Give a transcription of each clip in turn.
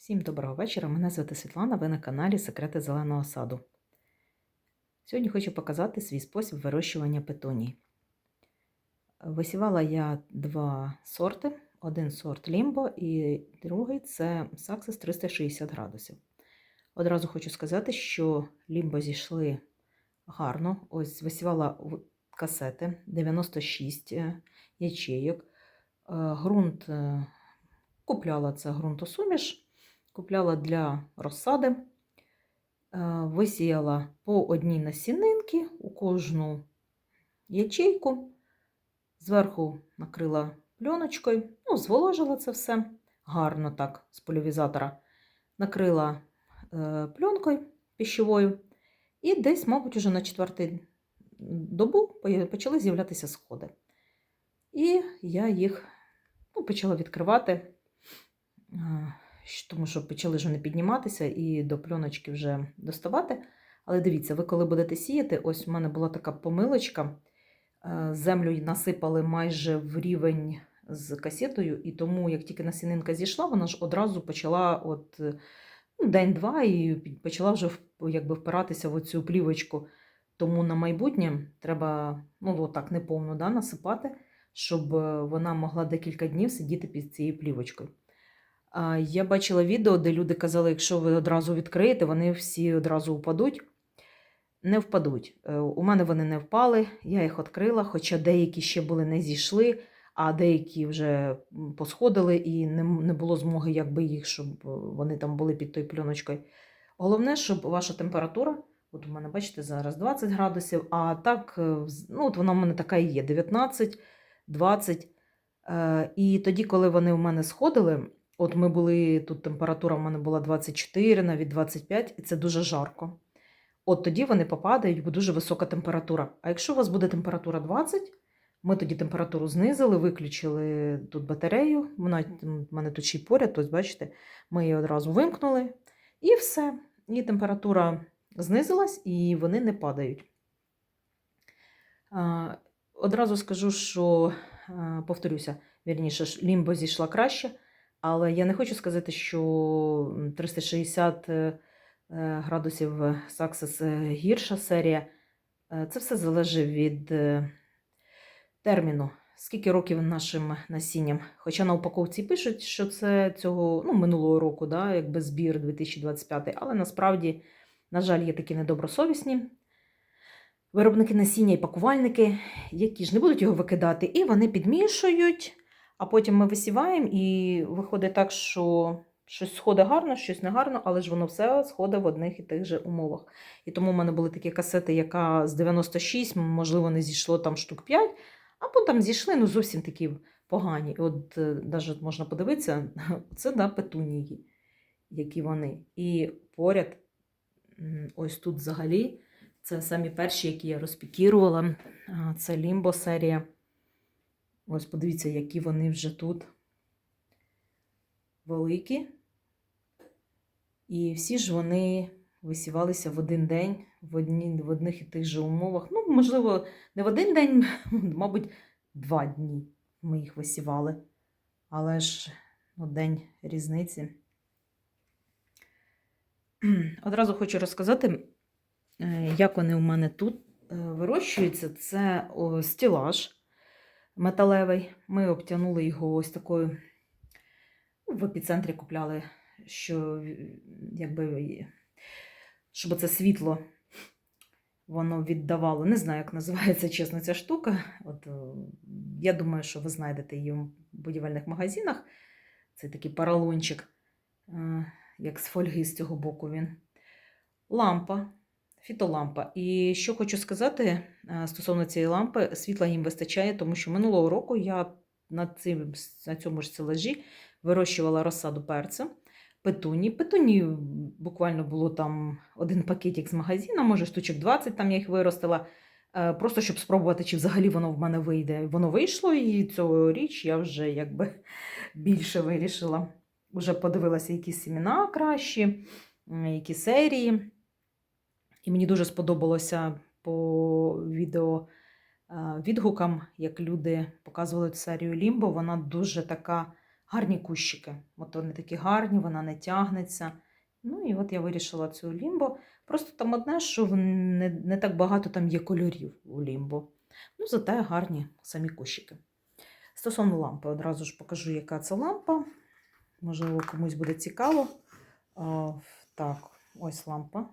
Всім доброго вечора. Мене звати Світлана. Ви на каналі Секрети Зеленого саду. Сьогодні хочу показати свій спосіб вирощування петуній. Висівала я два сорти: один сорт лімбо і другий це саксис 360 градусів. Одразу хочу сказати, що лімбо зійшли гарно. Ось висівала касети 96 ячейок. Грунт купляла це ґрунтосуміш. Купляла для розсади, е, висіяла по одній насінинки у кожну ячейку, зверху накрила пленочкою, ну, зволожила це все гарно так з полівізатора, накрила е, пленкою пищевою, і десь, мабуть, уже на четвертий добу почали з'являтися сходи. І я їх ну, почала відкривати. Е, тому що почали вже не підніматися і до пленочки вже доставати. Але дивіться, ви коли будете сіяти, ось у мене була така помилочка. Е, землю насипали майже в рівень з касетою, і тому, як тільки насінинка зійшла, вона ж одразу почала от, ну, день-два і почала вже якби, впиратися в цю плівочку. Тому на майбутнє треба ну, отак неповно да, насипати, щоб е, вона могла декілька днів сидіти під цією плівочкою. Я бачила відео, де люди казали, якщо ви одразу відкриєте, вони всі одразу впадуть. Не впадуть. Е, у мене вони не впали, я їх відкрила, хоча деякі ще були не зійшли, а деякі вже посходили і не було змоги, якби їх, щоб вони там були під тою пленочкою. Головне, щоб ваша температура, от у мене, бачите, зараз 20 градусів, а так, е, ну, от вона в мене така і є: 19, 20. Е, і тоді, коли вони у мене сходили, От ми були, тут температура в мене була 24, навіть 25, і це дуже жарко. От тоді вони попадають, бо дуже висока температура. А якщо у вас буде температура 20, ми тоді температуру знизили, виключили тут батарею. Вона в мене тут ще й поряд, ось бачите, ми її одразу вимкнули. І все. І температура знизилась, і вони не падають. Одразу скажу, що, повторюся, вірніше, лімбо зійшла краще. Але я не хочу сказати, що 360 е, е, градусів Саксес гірша серія. Е, це все залежить від терміну, скільки років нашим насінням. Хоча на упаковці пишуть, що це цього ну, минулого року, да, якби збір 2025, але насправді, на жаль, є такі недобросовісні. Виробники насіння і пакувальники, які ж не будуть його викидати, і вони підмішують. А потім ми висіваємо, і виходить так, що щось сходить гарно, щось не гарно, але ж воно все сходить в одних і тих же умовах. І тому в мене були такі касети, яка з 96, можливо, не зійшло там штук 5, або там зійшли ну зовсім такі погані. І от навіть е, можна подивитися, це да, петунії, які вони. І поряд, ось тут взагалі, це самі перші, які я розпікірувала, це лімбо серія. Ось подивіться, які вони вже тут великі. І всі ж вони висівалися в один день, в одні, в одних і тих же умовах. Ну, можливо, не в один день, мабуть, два дні ми їх висівали. Але ж ну, день різниці. Одразу хочу розказати, е, як вони у мене тут е, вирощуються. Це стілаж металевий. Ми обтянули його ось такою, ну, в епіцентрі купляли, що якби, щоб це світло воно віддавало. Не знаю, як називається чесно ця штука. От, е, Я думаю, що ви знайдете її в будівельних магазинах. Це такий паралончик, е, як з фольги з цього боку він. Лампа фітолампа. І що хочу сказати е, стосовно цієї лампи, світла їм вистачає, тому що минулого року я на цим, на цьому ж стелажі вирощувала розсаду перцю, петуні. Петуні буквально було там один пакетик з магазину, може штучок 20 там я їх виростила. Е, просто щоб спробувати, чи взагалі воно в мене вийде. Воно вийшло, і цьогоріч я вже якби більше вирішила. Вже подивилася, які семена кращі, які серії. І мені дуже сподобалося по відео відгукам, як люди показували серію Лімбо. Вона дуже така гарні кущики. От вони такі гарні, вона не тягнеться. Ну і от я вирішила цю лімбо. Просто там одне, що не, не так багато там є кольорів у лімбо. Ну, зате гарні самі кущики. Стосовно лампи, одразу ж покажу, яка це лампа. Можливо, комусь буде цікаво. А, так, ось лампа.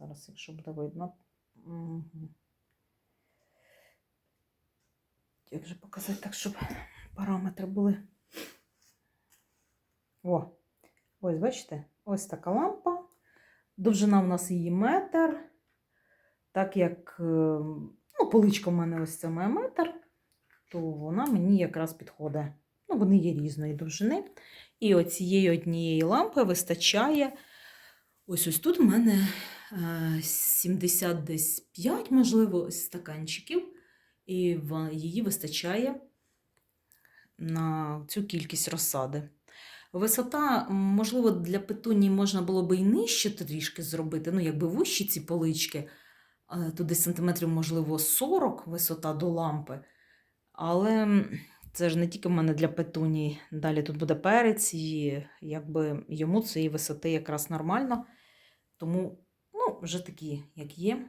Зараз, якщо буде видно. Як же показати так, щоб параметри були. О, ось бачите, ось така лампа. Довжина в нас її метр. Так як е, ну, поличка в мене ось це має метр, то вона мені якраз підходить. Ну, вони є різної довжини. І оцієї однієї лампи вистачає. Ось ось тут в мене е, 75, можливо, стаканчиків, і її вистачає на цю кількість розсади. Висота, можливо, для петунії можна було би і нижче трішки зробити, ну, якби вищі ці полички, е, десь сантиметрів, можливо, 40 висота до лампи. Але це ж не тільки в мене для петунії. Далі тут буде перець, і якби йому цієї висоти якраз нормально. Тому, ну, вже такі, як є.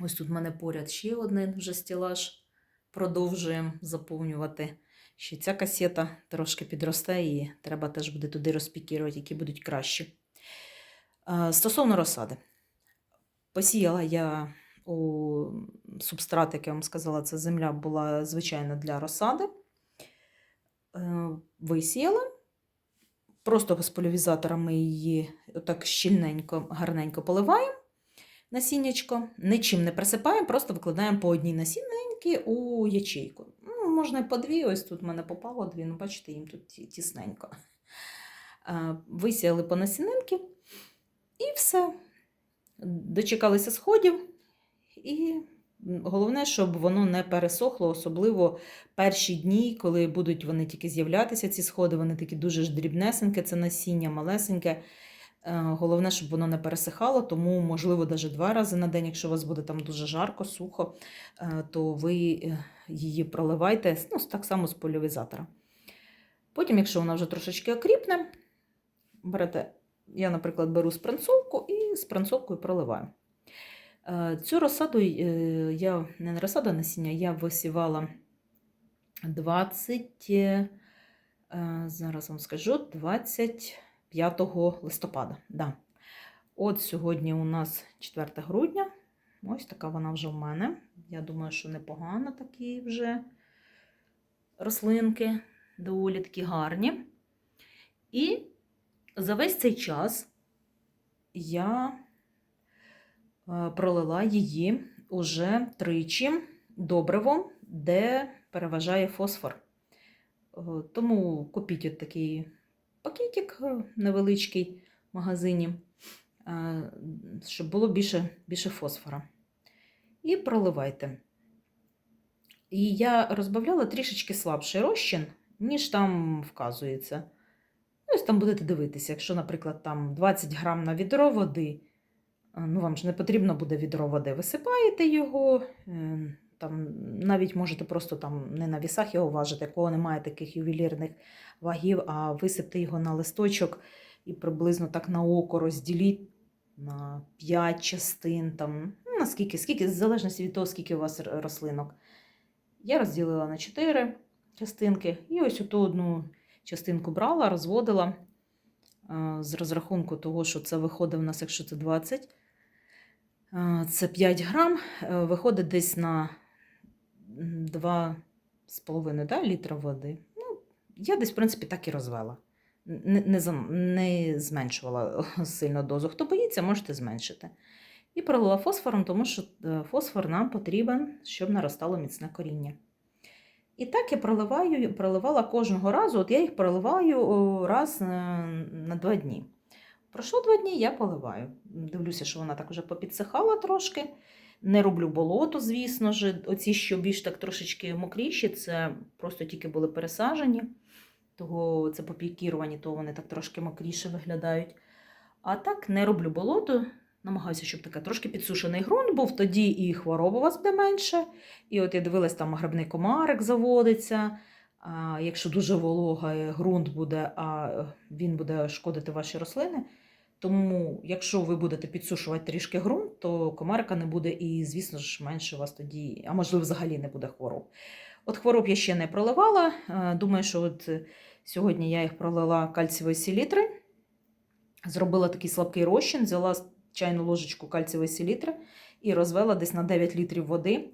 Ось тут в мене поряд ще один вже стілаж. Продовжуємо заповнювати. Ще ця касета трошки підросте, і треба теж буде туди розпікірувати, які будуть кращі. Стосовно розсади. Посіяла я у субстрат, як я вам сказала, це земля була звичайно для розсади. Е, Висіяла. Просто з поляризатора ми її так щільненько, гарненько поливаємо насіннячко. Нічим не присипаємо, просто викладаємо по одній насінненьки у ячейку. Ну, можна і по дві, ось тут в мене попало дві, ну бачите, їм тут тісненько. Висіяли по насінинки і все. Дочекалися сходів. І головне, щоб воно не пересохло, особливо перші дні, коли будуть вони тільки з'являтися, ці сходи, вони такі дуже ж дрібнесеньке, це насіння, малесеньке. Е, Головне, щоб воно не пересихало, тому, можливо, навіть два рази на день, якщо у вас буде там дуже жарко, сухо, е, то ви е, її проливайте ну, так само з поляризатора. Потім, якщо вона вже трошечки окріпне, берете, я, наприклад, беру спранцовку і спранцовкою проливаю. Е, Цю розсаду е, я не на розсаду насіння, я висівала 20, е, зараз вам скажу, 25 листопада. Да. От сьогодні у нас 4 грудня. Ось така вона вже в мене. Я думаю, що непогано такі вже рослинки, доволі такі гарні. І за весь цей час я пролила її уже тричі добривом, де переважає фосфор. Е, Тому купіть от такий пакетик е, невеличкий в магазині, е, щоб було більше, більше фосфора. І проливайте. І я розбавляла трішечки слабший розчин, ніж там вказується. Ось там будете дивитися, якщо, наприклад, там 20 грам на відро води, ну вам ж не потрібно буде відро води, висипаєте його, е, там, навіть можете просто там не на вісах його важити, якого немає таких ювелірних вагів, а висипте його на листочок і приблизно так на око розділіть на 5 частин, там, ну, наскільки, скільки, в залежності від того, скільки у вас рослинок. Я розділила на 4 частинки, і ось оту одну частинку брала, розводила з розрахунку того, що це виходить в нас, якщо це 20, е, це 5 грам, е, виходить десь на 2,5 да, літра води. Ну, я десь, в принципі, так і розвела. Не, не, не зменшувала сильно дозу. Хто боїться, можете зменшити. І пролила фосфором, тому що е, фосфор нам потрібен, щоб наростало міцне коріння. І так я проливаю, проливала кожного разу, от я їх проливаю раз на, на два дні. Пройшло два дні, я поливаю. Дивлюся, що вона так вже попідсихала трошки. Не роблю болото, звісно ж. Оці, що більш так трошечки мокріші, це просто тільки були пересажені. Того це попікіровані, то вони так трошки мокріше виглядають. А так не роблю болото. Намагаюся, щоб таке трошки підсушений ґрунт був, тоді і хвороб у вас буде менше. І от я дивилась, там грибний комарик заводиться, А якщо дуже волога е, ґрунт буде, а він буде шкодити ваші рослини. Тому, якщо ви будете підсушувати трішки ґрунт, то комарика не буде і, звісно ж, менше у вас тоді, а можливо, взагалі не буде хвороб. От хвороб я ще не проливала. Думаю, що от е, сьогодні я їх пролила кальцієвої селітри. Зробила такий слабкий розчин, взяла чайну ложечку кальцієвої селітри і розвела десь на 9 літрів води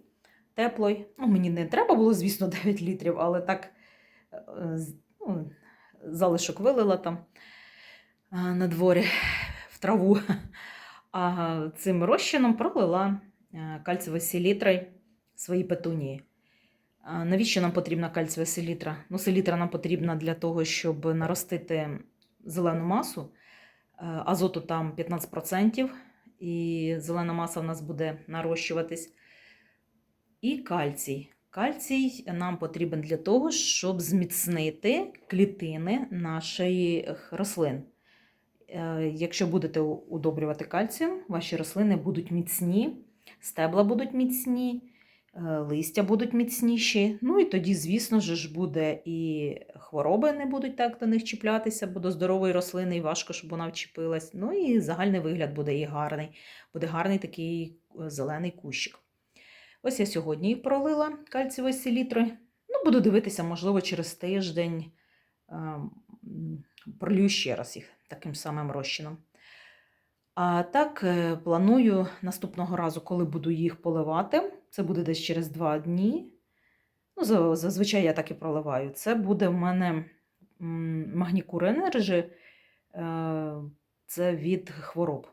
теплої. Ну, мені не треба було, звісно, 9 літрів, але так е, ну, залишок вилила там на дворі в траву. А цим розчином пролила кальцієвою селітрою свої петунії. Навіщо нам потрібна кальцієва селітра? Ну, селітра нам потрібна для того, щоб наростити зелену масу. Азоту там 15%, і зелена маса в нас буде нарощуватись. І кальцій. Кальцій нам потрібен для того, щоб зміцнити клітини наших рослин. Е, Якщо будете удобрювати кальцієм, ваші рослини будуть міцні, стебла будуть міцні, е, листя будуть міцніші. Ну і тоді, звісно ж, буде і хвороби не будуть так до них чіплятися, бо до здорової рослини і важко, щоб вона вчепилась. Ну і загальний вигляд буде і гарний. Буде гарний такий е, зелений кущик. Ось я сьогодні їх пролила кальцієвої селітри. Ну, буду дивитися, можливо, через тиждень е, м, пролью ще раз їх таким самим розчином. А так, е, планую наступного разу, коли буду їх поливати, це буде десь через два дні. Ну, зазвичай я так і проливаю. Це буде в мене Магнікур Energy, е, це від хвороб.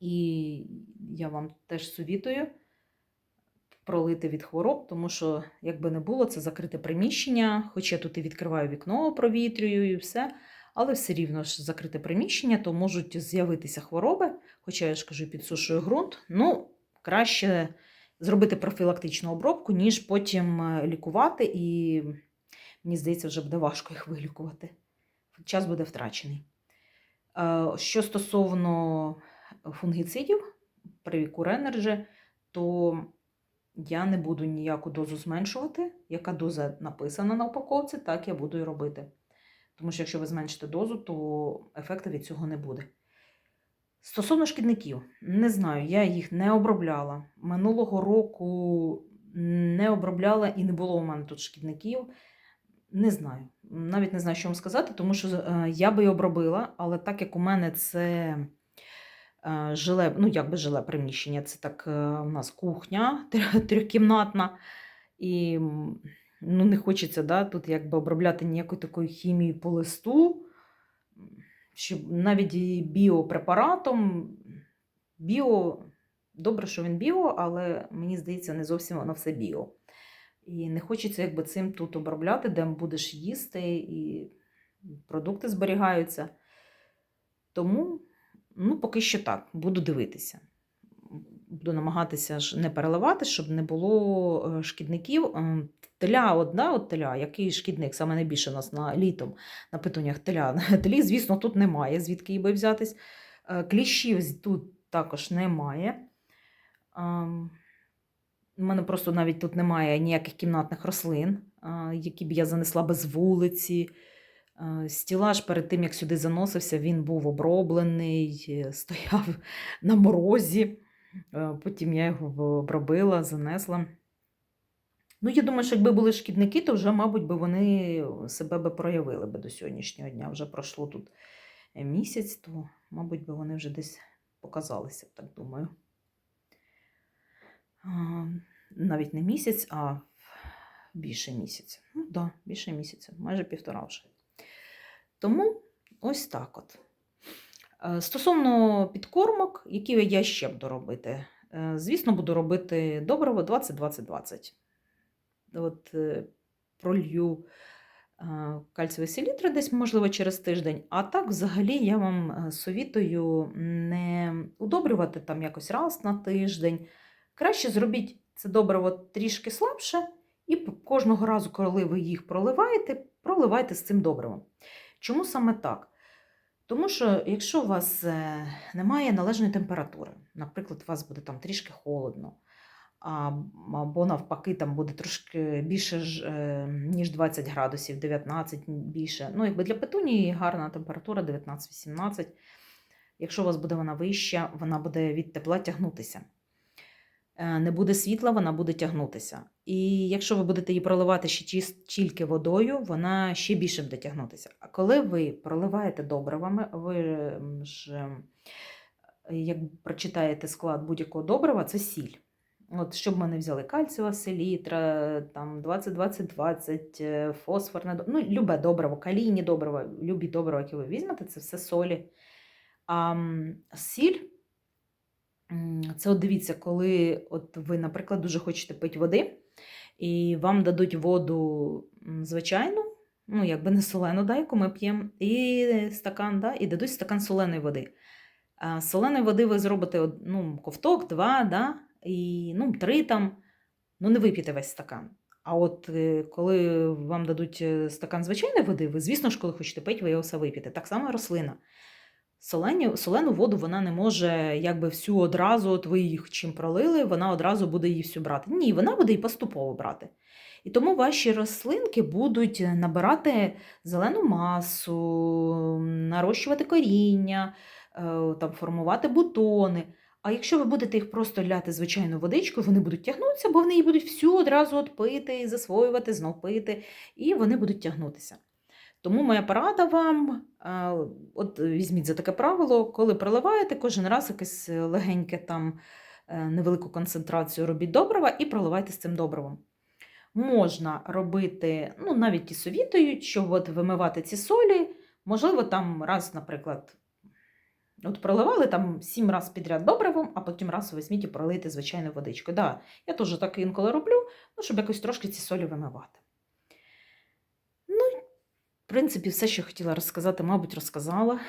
І я вам теж совітую пролити від хвороб, тому що, якби не було, це закрите приміщення, хоч я тут і відкриваю вікно, провітрюю і все, але все рівно ж закрите приміщення, то можуть з'явитися хвороби, хоча я ж кажу, підсушую ґрунт. Ну, краще зробити профілактичну обробку, ніж потім е, лікувати, і мені здається, вже буде важко їх вилікувати. Час буде втрачений. Е, Що стосовно фунгіцидів при Куренерджі, то я не буду ніяку дозу зменшувати. Яка доза написана на упаковці, так я буду і робити. Тому що якщо ви зменшите дозу, то ефекту від цього не буде. Стосовно шкідників, не знаю, я їх не обробляла. Минулого року не обробляла і не було у мене тут шкідників. Не знаю. Навіть не знаю, що вам сказати, тому що е, я би і обробила, але так як у мене це е, жиле, ну як би жиле приміщення, це так е, у нас кухня трьохкімнатна, і ну, не хочеться да, тут якби обробляти ніякої такої хімії по листу, щоб навіть і біопрепаратом, біо, добре, що він біо, але мені здається, не зовсім воно все біо. І не хочеться якби цим тут обробляти, де будеш їсти, і продукти зберігаються. Тому, ну, поки що так, буду дивитися. Буду намагатися ж не переливати, щоб не було е, шкідників. Ем, Теля одна, от теля, який шкідник, саме найбільше у нас на літом на питоннях теля. Телі, звісно, тут немає, звідки їй би взятись. Е, Кліщів тут також немає. Ем, У мене просто навіть тут немає ніяких кімнатних рослин, які б я занесла без вулиці. Е, Стілаж перед тим, як сюди заносився, він був оброблений, е, стояв на морозі. Е, Потім я його обробила, занесла. Ну, я думаю, що якби були шкідники, то вже, мабуть, би вони себе би проявили би до сьогоднішнього дня. Вже пройшло тут е, місяць, то, мабуть, би вони вже десь показалися, так думаю. Навіть не місяць, а більше місяця. Ну так, да, більше місяця, майже півтора вже. Тому ось так от. Е, Стосовно підкормок, які я ще буду робити, Е, звісно, буду робити добриво 20-20-20. От е, пролью кальцієві селітри десь, можливо, через тиждень. А так, взагалі, я вам совітую не удобрювати там якось раз на тиждень. Краще зробіть це добриво трішки слабше, і кожного разу, коли ви їх проливаєте, проливайте з цим добривом. Чому саме так? Тому що якщо у вас е, немає належної температури, наприклад, у вас буде там трішки холодно, або навпаки, там буде трошки більше, е, ніж 20 градусів, 19 більше. Ну, якби для петунії гарна температура 19-18. Якщо у вас буде вона вища, вона буде від тепла тягнутися. Е, Не буде світла, вона буде тягнутися. І якщо ви будете її проливати ще тільки водою, вона ще більше буде тягнутися. А коли ви проливаєте добривами, ви ж, ем, як прочитаєте склад будь-якого добрива, це сіль. От, щоб ми не взяли кальцієва селітра, там 20-20-20, е, фосфорне, ну, любе добриво, калійні добрива, любі добрива, які ви візьмете, це все солі. А сіль Це от дивіться, коли от ви, наприклад, дуже хочете пити води, і вам дадуть воду звичайну, ну, якби не солену, да, яку ми п'ємо, і стакан, да, і дадуть стакан соленої води. А соленої води ви зробите ну, ковток, два, да, і ну, три там, ну не вип'єте весь стакан. А от е, коли вам дадуть е, стакан звичайної води, ви, звісно ж, коли хочете пити, ви його все вип'єте. Так само і рослина. Солені, солену воду вона не може якби всю одразу, от ви їх чим пролили, вона одразу буде її всю брати. Ні, вона буде і поступово брати. І тому ваші рослинки будуть набирати зелену масу, нарощувати коріння, е, там, формувати бутони. А якщо ви будете їх просто ляти звичайною водичкою, вони будуть тягнутися, бо вони її будуть всю одразу от пити, засвоювати, знов пити, і вони будуть тягнутися. Тому моя порада вам, е, от візьміть за таке правило, коли проливаєте, кожен раз якесь легеньке там е, невелику концентрацію робіть добрива і проливайте з цим добривом. Можна робити, ну навіть і совітують, що от вимивати ці солі, можливо, там раз, наприклад, от проливали там сім разів підряд добривом, а потім раз візьміть і пролийте звичайною водичкою. Да, я теж так інколи роблю, ну, щоб якось трошки ці солі вимивати. В принципі, все, що хотіла розказати, мабуть, розказала.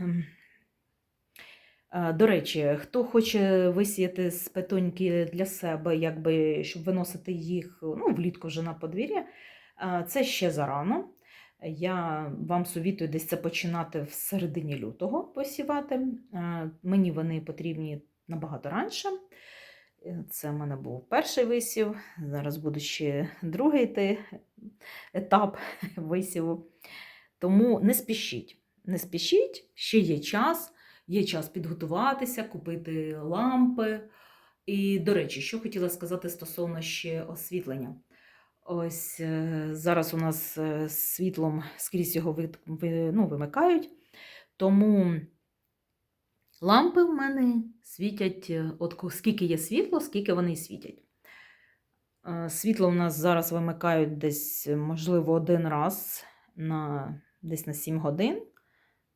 Ем. Е, До речі, хто хоче висіяти з петуньки для себе, якби, щоб виносити їх ну, влітку вже на подвір'я, е, це ще зарано. Я вам совітую десь це починати в середині лютого посівати. Е, Мені вони потрібні набагато раніше. Це в мене був перший висів. Зараз буде ще другий етап висіву. Тому не спішіть. Не спішіть, ще є час. Є час підготуватися, купити лампи. І, до речі, що хотіла сказати стосовно ще освітлення. Ось е, зараз у нас е, світлом скрізь його ну, вимикають. Тому лампи в мене світять, е, от скільки є світло, скільки вони й світять. Е, Світло у нас зараз вимикають десь, е, можливо, один раз на, десь на 7 годин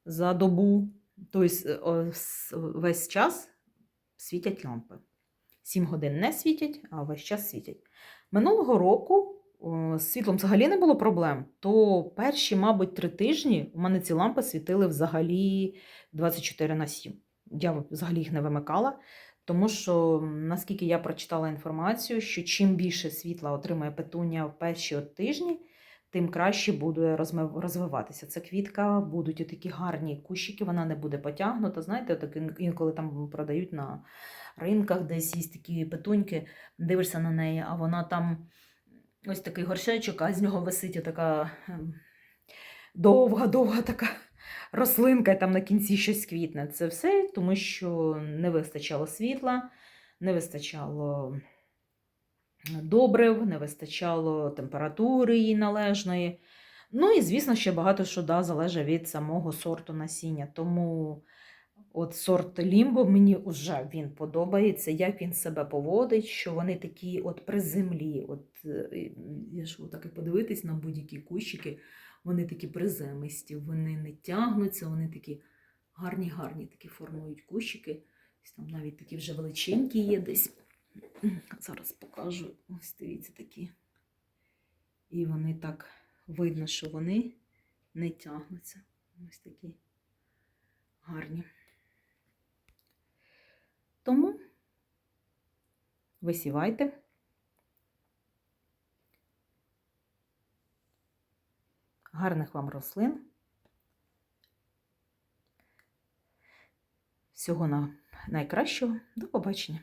за добу. Тобто весь час світять лампи. 7 годин не світять, а весь час світять. Минулого року з світлом взагалі не було проблем, то перші, мабуть, три тижні у мене ці лампи світили взагалі 24 на 7. Я взагалі їх не вимикала, тому що, наскільки я прочитала інформацію, що чим більше світла отримає петунія в перші тижні, тим краще буде розвиватися. Це квітка, будуть такі гарні кущики, вона не буде потягнута. Знаєте, так інколи там продають на ринках, десь є такі петуньки, дивишся на неї, а вона там ось такий горшечок, а з нього висить така довга-довга така рослинка, і там на кінці щось квітне. Це все, тому що не вистачало світла, не вистачало добрив, не вистачало температури її належної. Ну і, звісно, ще багато що да, залежить від самого сорту насіння. Тому от сорт лімбо мені вже він подобається, як він себе поводить, що вони такі от при землі. От, е, я ж так і подивитись на будь-які кущики, вони такі приземисті, вони не тягнуться, вони такі гарні-гарні такі формують кущики. Ось Там навіть такі вже величенькі є десь. Зараз покажу. Ось дивіться такі. І вони так видно, що вони не тягнуться. Ось такі гарні. Тому висівайте. Гарних вам рослин. Всього на найкращого. До побачення.